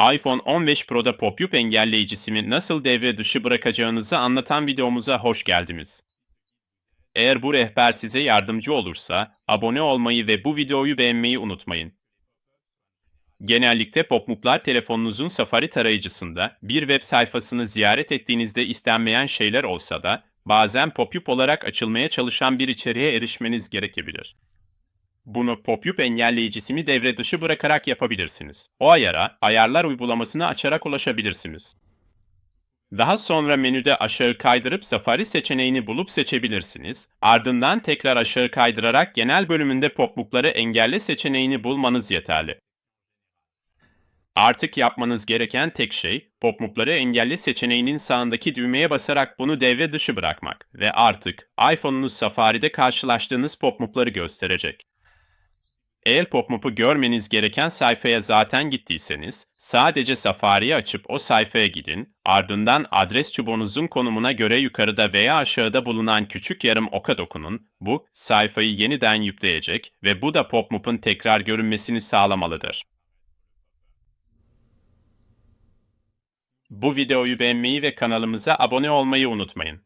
iPhone 15 Pro'da pop-up engelleyicisini nasıl devre dışı bırakacağınızı anlatan videomuza hoş geldiniz. Eğer bu rehber size yardımcı olursa, abone olmayı ve bu videoyu beğenmeyi unutmayın. Genellikle pop-up'lar telefonunuzun Safari tarayıcısında bir web sayfasını ziyaret ettiğinizde istenmeyen şeyler olsa da, bazen pop-up olarak açılmaya çalışan bir içeriğe erişmeniz gerekebilir. Bunu pop-up engelleyicisini devre dışı bırakarak yapabilirsiniz. O ayara, ayarlar uygulamasını açarak ulaşabilirsiniz. Daha sonra menüde aşağı kaydırıp Safari seçeneğini bulup seçebilirsiniz. Ardından tekrar aşağı kaydırarak genel bölümünde pop-up'ları engelle seçeneğini bulmanız yeterli. Artık yapmanız gereken tek şey, pop-up'ları engelle seçeneğinin sağındaki düğmeye basarak bunu devre dışı bırakmak ve artık iPhone'unuz Safari'de karşılaştığınız pop-up'ları gösterecek. Eğer pop-up'u görmeniz gereken sayfaya zaten gittiyseniz, sadece Safari'yi açıp o sayfaya gidin, ardından adres çubuğunuzun konumuna göre yukarıda veya aşağıda bulunan küçük yarım oka dokunun, bu, sayfayı yeniden yükleyecek ve bu da pop-up'un tekrar görünmesini sağlamalıdır. Bu videoyu beğenmeyi ve kanalımıza abone olmayı unutmayın.